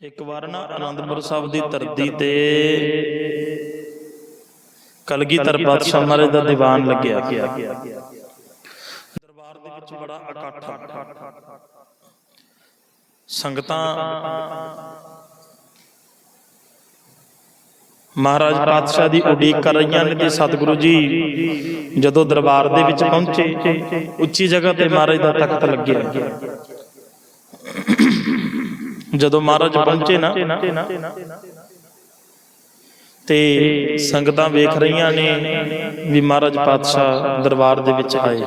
ਇੱਕ ਵਾਰ ਨਾ ਆਨੰਦਪੁਰ ਸਾਹਿਬ ਦੀ ਧਰਤੀ ਤੇ ਕਲਗੀਧਰ ਪਾਤਸ਼ਾਹ ਮਹਾਰਾਜ ਦਾ ਦੀਵਾਨ ਲੱਗਿਆ। ਦਰਬਾਰ ਦੇ ਵਿੱਚ ਬੜਾ ਇਕੱਠ ਸੰਗਤਾਂ ਮਹਾਰਾਜ ਪਾਤਸ਼ਾਹ ਦੀ ਉਡੀਕ ਕਰ ਰਹੀਆਂ ਨੇ ਤੇ ਸਤਿਗੁਰੂ ਜੀ ਜਦੋਂ ਦਰਬਾਰ ਦੇ ਵਿੱਚ ਪਹੁੰਚੇ ਉੱਚੀ ਜਗ੍ਹਾ ਤੇ ਮਹਾਰਾਜ ਦਾ ਤਖਤ ਲੱਗਿਆ। ਜਦੋਂ ਮਹਾਰਾਜ ਪਹੁੰਚੇ ਨਾ ਤੇ ਸੰਗਤਾਂ ਵੇਖ ਰਹੀਆਂ ਨੇ ਵੀ ਮਹਾਰਾਜ ਪਾਤਸ਼ਾਹ ਦਰਬਾਰ ਦੇ ਵਿੱਚ ਆਏ।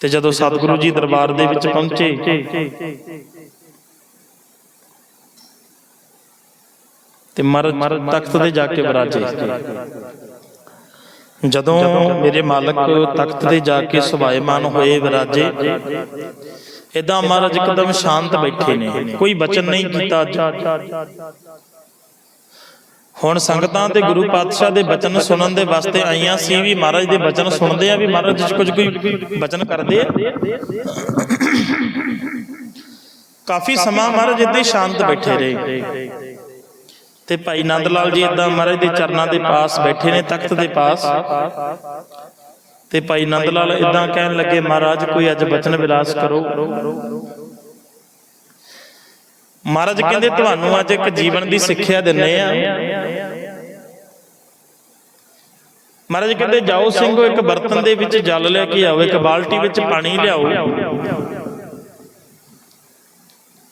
ਤੇ ਜਦੋਂ ਸਤਿਗੁਰੂ ਜੀ ਦਰਬਾਰ ਦੇ ਵਿੱਚ ਪਹੁੰਚੇ ਤੇ ਮਹਾਰਾਜ ਤਖਤ ਤੇ ਜਾ ਕੇ ਵਿਰਾਜੇ ਜਦੋਂ ਮੇਰੇ ਮਾਲਕ ਤਖਤ ਤੇ ਜਾ ਕੇ ਸੁਭਾਏਮਾਨ ਹੋਏ ਵਿਰਾਜੇ ਇਦਾਂ ਮਹਾਰਾਜ ਇੱਕਦਮ ਸ਼ਾਂਤ ਬੈਠੇ ਨੇ। ਕੋਈ ਬਚਨ ਨਹੀਂ ਕੀਤਾ। ਅੱਜ ਹੁਣ ਸੰਗਤਾਂ ਤੇ ਗੁਰੂ ਪਾਤਸ਼ਾਹ ਦੇ ਬਚਨ ਸੁਣਨ ਦੇ ਵਾਸਤੇ ਆਈਆਂ ਸੀ ਵੀ ਮਹਾਰਾਜ ਦੇ ਬਚਨ ਸੁਣਦੇ ਆ ਵੀ ਮਹਾਰਾਜ ਜੀ ਕੁਝ ਕੋਈ ਬਚਨ ਕਰਦੇ ਆ। ਕਾਫੀ ਸਮਾਂ ਮਹਾਰਾਜ ਇੱਦਾਂ ਹੀ ਸ਼ਾਂਤ ਬੈਠੇ ਰਹੇ। ਤੇ ਭਾਈ ਨੰਦ ਲਾਲ ਜੀ ਇਦਾਂ ਮਹਾਰਾਜ ਦੇ ਚਰਨਾਂ ਦੇ ਪਾਸ ਬੈਠੇ ਨੇ ਤਖਤ ਦੇ ਪਾਸ। ਤੇ ਭਾਈ ਨੰਦ ਲਾਲ ਇਦਾਂ ਕਹਿਣ ਲੱਗੇ, ਮਹਾਰਾਜ, ਕੋਈ ਅੱਜ ਬਚਨ ਵਿਲਾਸ ਕਰੋ। ਮਹਾਰਾਜ ਕਹਿੰਦੇ, ਤੁਹਾਨੂੰ ਅੱਜ ਇੱਕ ਜੀਵਨ ਦੀ ਸਿੱਖਿਆ ਦਿੰਨੇ ਆ। ਮਹਾਰਾਜ ਕਹਿੰਦੇ, ਜਾਓ ਸਿੰਘੋ, ਇੱਕ ਬਰਤਨ ਦੇ ਵਿੱਚ ਜਲ ਲੈ ਕੇ ਆਓ, ਇੱਕ ਬਾਲਟੀ ਵਿੱਚ ਪਾਣੀ ਲਿਆਓ।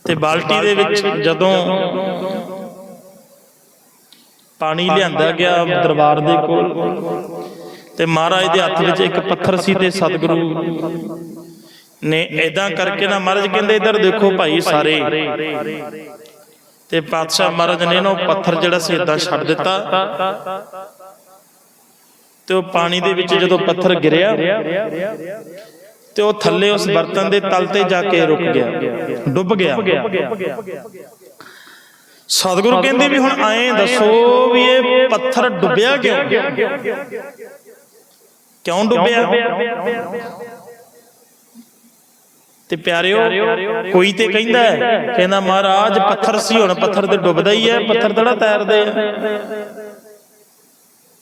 ਤੇ ਬਾਲਟੀ ਦੇ ਵਿੱਚ ਜਦੋਂ ਪਾਣੀ ਲਿਆਂਦਾ ਗਿਆ ਦਰਬਾਰ ਦੇ ਕੋਲ ਤੇ ਮਹਾਰਾਜ ਦੇ ਹੱਥ ਵਿੱਚ ਇੱਕ ਪੱਥਰ ਸੀ ਤੇ ਸਤਿਗੁਰੂ ਨੇ ਐਦਾਂ ਕਰਕੇ ਨਾ ਮਹਾਰਾਜ ਕਹਿੰਦੇ ਇਧਰ ਦੇਖੋ ਭਾਈ ਸਾਰੇ। ਤੇ ਪਾਤਸ਼ਾਹ ਮਹਾਰਾਜ ਨੇ ਨਾ ਪੱਥਰ ਜਿਹੜਾ ਸੀ ਇਦਾਂ ਛੱਡ ਦਿੱਤਾ। ਤੇ ਉਹ ਪਾਣੀ ਦੇ ਵਿੱਚ ਜਦੋਂ ਪੱਥਰ ਗਿਰਿਆ, ਤੇ ਉਹ ਥੱਲੇ ਉਸ ਬਰਤਨ ਦੇ ਤਲ ਤੇ ਜਾ ਕੇ ਰੁਕ ਗਿਆ, ਡੁੱਬ ਗਿਆ। ਸਤਿਗੁਰੂ ਕਹਿੰਦੇ ਵੀ ਹੁਣ ਐਂ ਦੱਸੋ ਵੀ ਇਹ ਪੱਥਰ ਡੁੱਬਿਆ ਕਿਉਂ? ਕਿਉਂ ਡੁੱਬਿਆ? ਤੇ ਪਿਆਰਿਓ ਕੋਈ ਤੇ ਕਹਿੰਦਾ ਕਹਿੰਦਾ ਮਹਾਰਾਜ ਪੱਥਰ ਸੀ ਹੁਣ ਪੱਥਰ ਤੇ ਡੁੱਬਦਾ ਹੀ ਹੈ ਪੱਥਰ ਥੋੜਾ ਤੈਰਦੇ ਆ।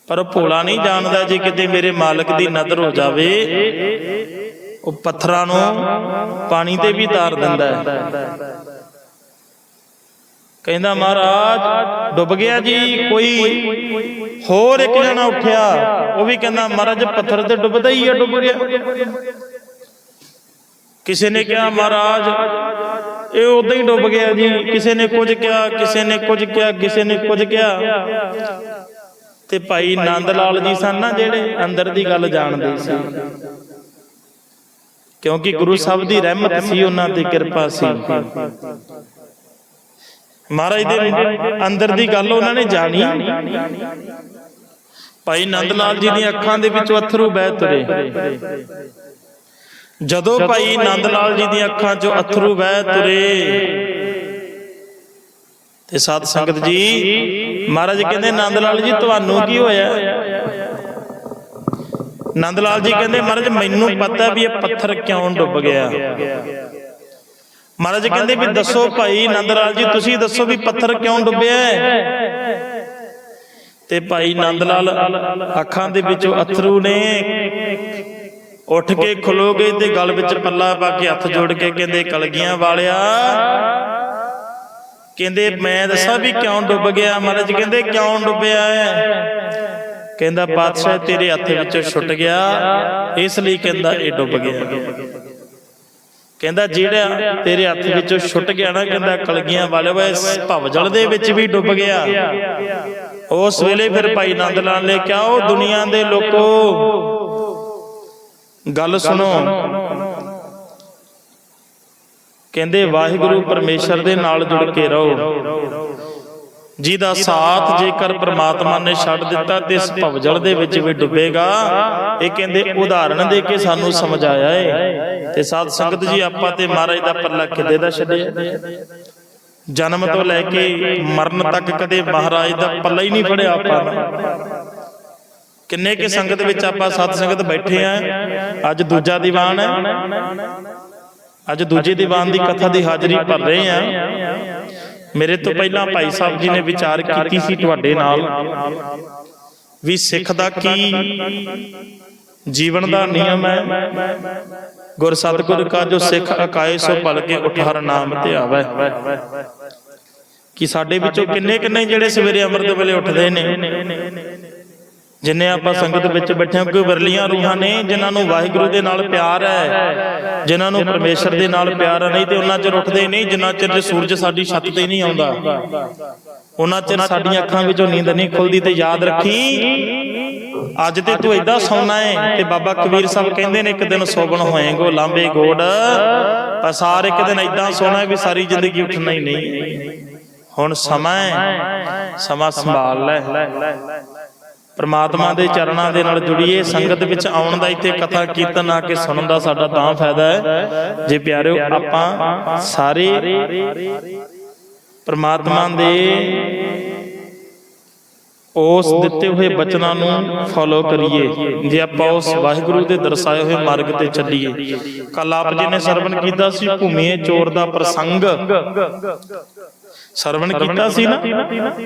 ਪਰ ਭੋਲਾ ਨਹੀਂ ਜਾਣਦਾ ਜੇ ਕਿਤੇ ਮੇਰੇ ਮਾਲਕ ਦੀ ਨਜ਼ਰ ਹੋ ਜਾਵੇ ਉਹ ਪੱਥਰਾਂ ਨੂੰ ਪਾਣੀ ਤੇ ਵੀ ਤਾਰ ਦਿੰਦਾ ਹੈ। ਕਹਿੰਦਾ ਮਹਾਰਾਜ, ਡੁੱਬ ਗਿਆ ਜੀ, ਕੋਈ ਹੋਰ ਇੱਕ ਜਣਾ ਉੱਠਿਆ। ਉਹ ਵੀ ਕਹਿੰਦਾ, ਮਹਾਰਾਜ, ਪੱਥਰ ਤੇ ਡੁੱਬਦਾ ਹੀ ਹੈ ਡੁੱਬ ਗਿਆ। ਕਿਸੇ ਨੇ ਕਿਹਾ, ਮਹਾਰਾਜ, ਇਹ ਉਦਾਂ ਹੀ ਡੁੱਬ ਗਿਆ ਜੀ। ਕਿਸੇ ਨੇ ਕੁਝ ਕਿਹਾ, ਕਿਸੇ ਨੇ ਕੁਝ ਕਿਹਾ, ਕਿਸੇ ਨੇ ਕੁਝ ਕਿਹਾ। ਤੇ ਭਾਈ ਨੰਦ ਲਾਲ ਜੀ ਸਨ ਨਾ ਜਿਹੜੇ ਅੰਦਰ ਦੀ ਗੱਲ ਜਾਣਦੇ ਸੀ। ਕਿਉਂਕਿ ਗੁਰੂ ਸਾਹਿਬ ਦੀ ਰਹਿਮਤ ਸੀ ਉਹਨਾਂ ਤੇ ਕਿਰਪਾ ਸੀ। ਮਹਾਰਾਜ ਦੇ ਅੰਦਰ ਦੀ ਗੱਲ ਉਹਨਾਂ ਨੇ ਜਾਣੀ। ਭਾਈ ਨੰਦ ਲਾਲ ਜੀ ਦੀਆਂ ਅੱਖਾਂ ਦੇ ਵਿੱਚੋਂ ਅਥਰੂ ਬਹਿ ਤੁਰੇ। ਜਦੋਂ ਭਾਈ ਨੰਦ ਲਾਲ ਜੀ ਦੀਆਂ ਅੱਖਾਂ 'ਚੋਂ ਅਥਰੂ ਵਹਿ ਤੁਰੇ। ਤੇ ਸਾਧ ਸੰਗਤ ਜੀ ਮਹਾਰਾਜ ਕਹਿੰਦੇ ਨੰਦ ਲਾਲ ਜੀ ਤੁਹਾਨੂੰ ਕੀ ਹੋਇਆ? ਨੰਦ ਲਾਲ ਜੀ ਕਹਿੰਦੇ ਮਹਾਰਾਜ ਮੈਨੂੰ ਪਤਾ ਵੀ ਇਹ ਪੱਥਰ ਕਿਉਂ ਡੁੱਬ ਗਿਆ। ਮਹਾਰਾਜ ਕਹਿੰਦੇ ਵੀ ਦੱਸੋ ਭਾਈ ਨੰਦ ਲਾਲ ਜੀ, ਤੁਸੀਂ ਦੱਸੋ ਵੀ ਪੱਥਰ ਕਿਉਂ ਡੁੱਬਿਆ ਤੇ ਭਾਈ ਨੰਦ ਲਾਲ ਅੱਖਾਂ ਦੇ ਵਿੱਚੋਂ ਅਥਰੂ ਨੇ। ਉੱਠ ਕੇ ਖਲੋ ਗਏ ਤੇ ਗਲ ਵਿੱਚ ਪੱਲਾ ਪਾ ਕੇ ਹੱਥ ਜੋੜ ਕੇ ਕਹਿੰਦੇ, ਕਲਗੀਆਂ ਵਾਲਿਆ। ਕਹਿੰਦੇ, ਮੈਂ ਦੱਸਾਂ ਵੀ ਕਿਉਂ ਡੁੱਬ ਗਿਆ? ਮਹਾਰਾਜ ਕਹਿੰਦੇ, ਕਿਉਂ ਡੁੱਬਿਆ ਹੈ? ਕਹਿੰਦਾ ਪਾਤਸ਼ਾਹ ਤੇਰੇ ਹੱਥ ਵਿੱਚੋਂ ਛੁੱਟ ਗਿਆ। ਇਸ ਲਈ ਕਹਿੰਦਾ, ਇਹ ਡੁੱਬ ਗਿਆ। ਕਹਿੰਦਾ ਜਿਹੜਾ ਤੇਰੇ ਹੱਥ ਵਿੱਚੋਂ ਛੁੱਟ ਗਿਆ ਨਾ ਕਹਿੰਦਾ ਕਲਗੀਆਂ ਵਾਲੇ ਵੇ ਭਵਜਲ ਦੇ ਵਿੱਚ ਵੀ ਡੁੱਬ ਗਿਆ। ਉਸ ਵੇਲੇ ਫਿਰ ਭਾਈ ਨੰਦ ਲਾਲ ਨੇ ਕਿਹਾ ਉਹ ਦੁਨੀਆ ਦੇ ਲੋਕੋ ਗੱਲ ਸੁਣੋ। ਕਹਿੰਦੇ ਵਾਹਿਗੁਰੂ ਪਰਮੇਸ਼ਰ ਦੇ ਨਾਲ ਜੁੜ ਕੇ ਰਹੋ। ਜਿਹਦਾ ਸਾਥ ਜੇਕਰ ਪ੍ਰਮਾਤਮਾ ਨੇ ਛੱਡ ਦਿੱਤਾ ਤੇ ਇਸ ਭਵਜਲ ਦੇ ਵਿੱਚ ਵੀ ਡੁੱਬੇਗਾ, ਇਹ ਕਹਿੰਦੇ ਉਦਾਹਰਣ ਦੇ ਕੇ ਸਾਨੂੰ ਸਮਝਾਇਆ ਏ। ਤੇ ਸਾਧ ਸੰਗਤ ਜੀ, ਆਪਾਂ ਤੇ ਮਹਾਰਾਜ ਦਾ ਪੱਲਾ ਕਿਤੇ ਦਾ ਛੱਡਿਆ ਜਨਮ ਤੋਂ ਲੈ ਕੇ ਮਰਨ ਤੱਕ ਕਦੇ ਮਹਾਰਾਜ ਦਾ ਪੱਲਾ ਹੀ ਨਹੀਂ ਫੜਿਆ ਆਪਾਂ ਨੇ। ਕਿੰਨੇ ਕੇ ਸੰਗਤ ਵਿੱਚ ਆਪਾਂ ਸਤ ਸੰਗਤ ਬੈਠੇ ਆ। ਅੱਜ ਦੂਜਾ ਦੀਵਾਨ ਹੈ। ਅੱਜ ਦੂਜੇ ਦੀਵਾਨ ਦੀ ਕਥਾ ਦੀ ਹਾਜ਼ਰੀ ਭਰ ਰਹੇ ਆ। ਮੇਰੇ ਤੋਂ ਪਹਿਲਾਂ ਭਾਈ ਸਾਹਿਬ ਜੀ ਨੇ ਵਿਚਾਰ ਕੀਤੀ ਸੀ ਤੁਹਾਡੇ ਨਾਲ ਵੀ ਸਿੱਖ ਦਾ ਕੀ ਜੀਵਨ ਦਾ ਨਿਯਮ ਹੈ? ਗੁਰ ਸਤਿਗੁਰ ਕਾ ਜੋ ਸਿੱਖ ਅਕਾਏ ਸੋ ਭਲ ਕੇ ਉਠਾਰ ਨਾਮ ਧਿਆਵੈ ਕਿ ਸਾਡੇ ਵਿੱਚੋਂ ਕਿੰਨੇ ਕਿੰਨੇ ਜਿਹੜੇ ਸਵੇਰੇ ਅੰਮ੍ਰਿਤ ਵੇਲੇ ਉੱਠਦੇ ਨੇ? ਜਿੰਨੇ ਆਪਾਂ ਸੰਗਤ ਵਿੱਚ ਬੈਠੇ ਹਾਂ ਕੋਈ ਵਰਲੀਆਂ ਰੂਹਾਂ ਨੇ ਜਿਨ੍ਹਾਂ ਨੂੰ ਵਾਹਿਗੁਰੂ ਦੇ ਨਾਲ ਪਿਆਰ ਹੈ ਜਿਨ੍ਹਾਂ ਨੂੰ ਪਰਮੇਸ਼ਰ ਦੇ ਨਾਲ ਪਿਆਰ ਹੈ ਨਹੀਂ ਤੇ ਉਹਨਾਂ ਚਿਰ ਉੱਠਦੇ ਨਹੀਂ ਜਿੰਨਾ ਚਿਰ ਸੂਰਜ ਸਾਡੀ ਛੱਤ ਤੇ ਨਹੀਂ ਆਉਂਦਾ। ਉਹਨਾਂ ਚਿਰ ਸਾਡੀਆਂ ਅੱਖਾਂ ਵਿੱਚੋਂ ਨੀਂਦ ਨਹੀਂ ਖੁੱਲਦੀ ਤੇ ਯਾਦ ਰੱਖੀ। ਅੱਜ ਤੇ ਤੂੰ ਏਦਾਂ ਸੌਣਾ ਹੈ ਤੇ ਬਾਬਾ ਕਬੀਰ ਸਾਹਿਬ ਕਹਿੰਦੇ ਨੇ ਇੱਕ ਦਿਨ ਸੋਵਣ ਹੋਏਗੋ ਲਾਂਬੇ ਗੋੜ। ਪਸਾਰ ਇੱਕ ਦਿਨ ਏਦਾਂ ਸੋਣਾ ਵੀ ਸਾਰੀ ਜ਼ਿੰਦਗੀ ਉੱਠਣਾ ਹੀ ਨਹੀਂ। ਹੁਣ ਸਮਾਂ ਹੈ ਸਮਾਂ ਸੰਭਾਲ ਲੈ। ਪ੍ਰਮਾਤਮਾ ਦੇ ਚਰਨਾਂ ਦੇ ਨਾਲ ਜੁੜੀਏ, ਸੰਗਤ ਵਿੱਚ ਆਉਣ ਦਾ ਇੱਥੇ ਕਥਾ ਕੀਰਤਨ ਆ ਕੇ ਸੁਣਨ ਦਾ ਸਾਡਾ ਤਾਂ ਫਾਇਦਾ ਹੈ। ਜੇ ਪਿਆਰਿਓ, ਆਪਾਂ ਸਾਰੇ ਪ੍ਰਮਾਤਮਾ ਦੇ ਉਸ ਦਿੱਤੇ ਹੋਏ ਬਚਨਾਂ ਨੂੰ ਫੋਲੋ ਕਰੀਏ ਜੇ ਆਪਾਂ ਉਸ ਵਾਹਿਗੁਰੂ ਦੇ ਦਰਸਾਏ ਹੋਏ ਮਾਰਗ ਤੇ ਚੱਲੀਏ। ਕੱਲ ਆਪ ਜੀ ਨੇ ਸਰਵਣ ਕੀਤਾ ਸੀ ਭੂਮੀਏ ਚੋਰ ਦਾ ਪ੍ਰਸੰਗ। ਸਰਵਣ ਕੀਤਾ ਸੀ ਨਾ?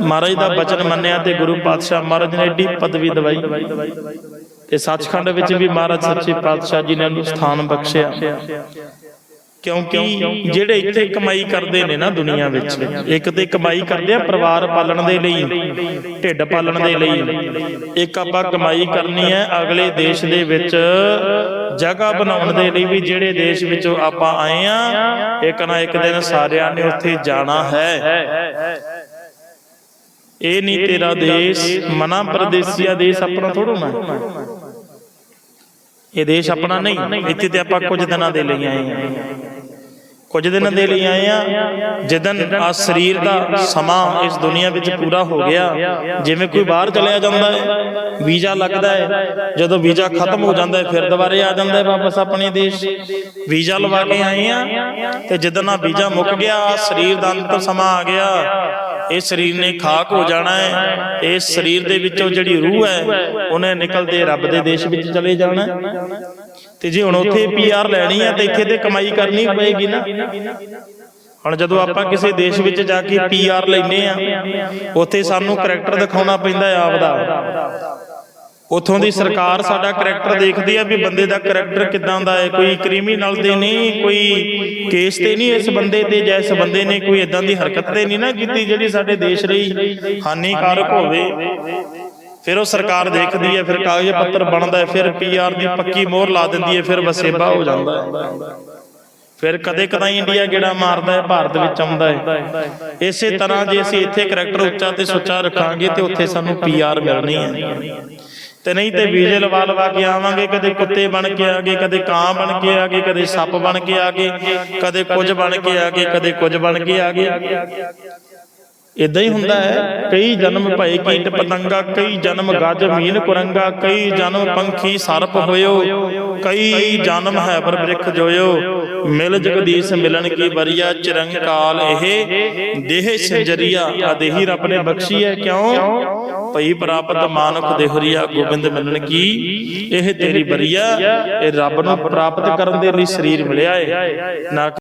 ਮਹਾਰਾਜ ਦਾ ਬਚਨ ਮੰਨਿਆ ਤੇ ਗੁਰੂ ਪਾਤਸ਼ਾਹ ਮਹਾਰਾਜ ਨੇ ਏਡੀ ਪਦਵੀ ਦਵਾਈ। ਤੇ ਸੱਚਖੰਡ ਵਿੱਚ ਵੀ ਮਹਾਰਾਜ ਸੱਚੇ ਪਾਤਸ਼ਾਹ ਜੀ ਨੇ ਉਹਨੂੰ ਸਥਾਨ ਬਖਸ਼ਿਆ। ਕਿਉਂਕਿ ਜਿਹੜੇ ਇੱਥੇ ਕਮਾਈ ਕਰਦੇ ਨੇ ਨਾ ਦੁਨੀਆ ਵਿੱਚ ਇੱਕ ਤੇ ਕਮਾਈ ਕਰਦੇ ਆ ਪਰਿਵਾਰ ਪਾਲਣ ਦੇ ਲਈ ਢਿੱਡ ਪਾਲਣ ਦੇ ਲਈ ਇੱਕ ਆਪਾਂ ਕਮਾਈ ਕਰਨੀ ਹੈ ਅਗਲੇ ਦੇਸ਼ ਦੇ ਵਿੱਚ ਜਗ੍ਹਾ ਬਣਾਉਣ ਦੇ ਲਈ ਵੀ ਜਿਹੜੇ ਦੇਸ਼ ਵਿੱਚੋਂ ਆਪਾਂ ਆਏ ਆ ਇੱਕ ਨਾ ਇੱਕ ਦਿਨ ਸਾਰਿਆਂ ਨੇ ਉੱਥੇ ਜਾਣਾ ਹੈ। ਇਹ ਨਹੀਂ ਤੇਰਾ ਦੇਸ਼ ਮਨਾ ਪਰਦੇਸੀਆ ਦੇਸ਼ ਆਪਣਾ ਥੋੜੋ ਨਾ ਇਹ ਦੇਸ਼ ਆਪਣਾ ਨਹੀਂ ਇੱਥੇ ਤੇ ਆਪਾਂ ਕੁਝ ਦਿਨਾਂ ਦੇ ਲਈ ਆਏ ਆ। ਕੁਝ ਦਿਨਾਂ ਦੇ ਲਈ ਆਏ ਆ। ਜਦਨ ਆ ਸਰੀਰ ਦਾ ਸਮਾਂ ਇਸ ਦੁਨੀਆ ਵਿੱਚ ਪੂਰਾ ਹੋ ਗਿਆ, ਜਿਵੇਂ ਕੋਈ ਬਾਹਰ ਚਲਿਆ ਜਾਂਦਾ ਹੈ, ਵੀਜ਼ਾ ਲੱਗਦਾ ਹੈ, ਜਦੋਂ ਵੀਜ਼ਾ ਖਤਮ ਹੋ ਜਾਂਦਾ ਹੈ, ਫਿਰ ਦੁਬਾਰੇ ਆ ਜਾਂਦਾ ਹੈ ਵਾਪਸ ਆਪਣੇ ਦੇਸ਼। ਵੀਜ਼ਾ ਲਵਾ ਕੇ ਆਏ ਆ ਤੇ ਜਦਨ ਆ ਵੀਜ਼ਾ ਮੁੱਕ ਗਿਆ ਸਰੀਰ ਦਾ ਅੰਤ ਸਮਾਂ ਆ ਗਿਆ। ਇਹ ਸਰੀਰ ਨੇ ਖਾਕ ਹੋ ਜਾਣਾ ਹੈ। ਇਸ ਸਰੀਰ ਦੇ ਵਿੱਚੋਂ ਜਿਹੜੀ ਰੂਹ ਹੈ, ਉਹਨੇ ਨਿਕਲਦੇ ਰੱਬ ਦੇ ਦੇਸ਼ ਵਿੱਚ ਚਲੇ ਜਾਣਾ। ਤੇ ਜੇ ਹੁਣ ਉੱਥੇ ਪੀਆਰ ਲੈਣੀ ਹੈ ਤੇ ਇੱਥੇ ਤੇ ਕਮਾਈ ਕਰਨੀ ਪਏਗੀ ਨਾ। ਹੁਣ ਜਦੋਂ ਆਪਾਂ ਕਿਸੇ ਦੇਸ਼ ਵਿੱਚ ਜਾ ਕੇ ਪੀਆਰ ਲੈਨੇ ਆ ਉੱਥੇ ਸਾਨੂੰ ਕਰੈਕਟਰ ਦਿਖਾਉਣਾ ਪੈਂਦਾ ਹੈ ਆਪਦਾ। ਉਥੋਂ ਦੀ ਸਰਕਾਰ ਸਾਡਾ ਕਰੈਕਟਰ ਦੇਖਦੀ ਆ ਵੀ ਬੰਦੇ ਦਾ ਕਰੈਕਟਰ ਕਿਦਾਂ ਦਾ ਹੈ ਕੋਈ ਕ੍ਰਿਮੀਨਲ ਤੇ ਨਹੀਂ ਕੋਈ ਕੇਸ ਤੇ ਨਹੀਂ ਇਸ ਬੰਦੇ ਤੇ ਜਾਂ ਇਸ ਬੰਦੇ ਨੇ ਕੋਈ ਇਦਾਂ ਦੀ ਹਰਕਤ ਤੇ ਨਹੀਂ ਨਾ ਕੀਤੀ ਜਿਹੜੀ ਸਾਡੇ ਦੇਸ਼ ਲਈ ਹਾਨੀਕਾਰਕ ਹੋਵੇ। ਫਿਰ ਉਹ ਸਰਕਾਰ ਦੇਖਦੀ ਹੈ ਫਿਰ ਕਾਗਜ਼ ਪੱਤਰ ਬਣਦਾ ਹੈ ਫਿਰ ਪੀਆਰ ਦੀ ਪੱਕੀ ਮੋਹਰ ਲਾ ਦਿੰਦੀ ਹੈ ਫਿਰ ਵਸੇਬਾ ਹੋ ਜਾਂਦਾ ਹੈ। ਫਿਰ ਕਦੇ ਕਦਾਈ ਇੰਡੀਆ ਗੇੜਾ ਮਾਰਦਾ ਹੈ ਭਾਰਤ ਵਿੱਚ ਆਉਂਦਾ ਹੈ। ਇਸੇ ਤਰ੍ਹਾਂ ਜੇ ਅਸੀਂ ਇੱਥੇ ਕਰੈਕਟਰ ਉੱਚਾ ਤੇ ਸੁੱਚਾ ਰੱਖਾਂਗੇ ਤੇ ਉੱਥੇ ਸਾਨੂੰ ਪੀਆਰ ਮਿਲਣੀ ਹੈ। ਤੇ ਨਹੀਂ ਤੇ ਵੀਜ਼ੇ ਲਵਾ ਲਵਾ ਕੇ ਆਵਾਂਗੇ ਕਦੇ ਕੁੱਤੇ ਬਣ ਕੇ ਆ ਗਏ ਕਦੇ ਕਾਂ ਬਣ ਕੇ ਆ ਗਏ ਕਦੇ ਸੱਪ ਬਣ ਕੇ ਆ ਗਏ ਕਦੇ ਕੁਝ ਬਣ ਕੇ ਆ ਗਏ। ਕਦੇ ਕੁਝ ਬਣ ਕੇ ਆ ਗਏ। ਇਦਾਂ ਹੀ ਹੁੰਦਾ ਹੈ ਕਈ ਜਨਮ ਭਏ ਕੀਟ ਪਤੰਗਾ ਕਈ ਜਨਮ ਗੱਜ ਮੀਨ ਕੁਰੰਗਾ ਕਈ ਜਨਮ ਪੰਖੀ ਸਰਪ ਹੋਇਓ ਕਈ ਜਨਮ ਹੈ ਪਰ ਬ੍ਰਿਖ ਜੋਇਓ। ਮਿਲ ਜਗਦੀਸ਼ ਮਿਲਣ ਕੀ ਬਰੀਆ ਚਿਰੰਕਾਲ ਇਹ ਦੇਹ ਸੰਜਰੀਆ ਆ ਦੇਹੀ ਰੱਬ ਨੇ ਬਖਸ਼ੀ ਹੈ। ਕਿਉਂ? ਭਈ ਪ੍ਰਾਪਤ ਮਾਨੁਖ ਦੇਹਰੀਆ ਗੋਬਿੰਦ ਮਿਲਣ ਕੀ? ਇਹ ਤੇਰੀ ਬਰੀਆ ਇਹ ਰੱਬ ਨੂੰ ਪ੍ਰਾਪਤ ਕਰਨ ਦੇ ਲਈ ਸਰੀਰ ਮਿਲਿਆ ਹੈ ਨਾ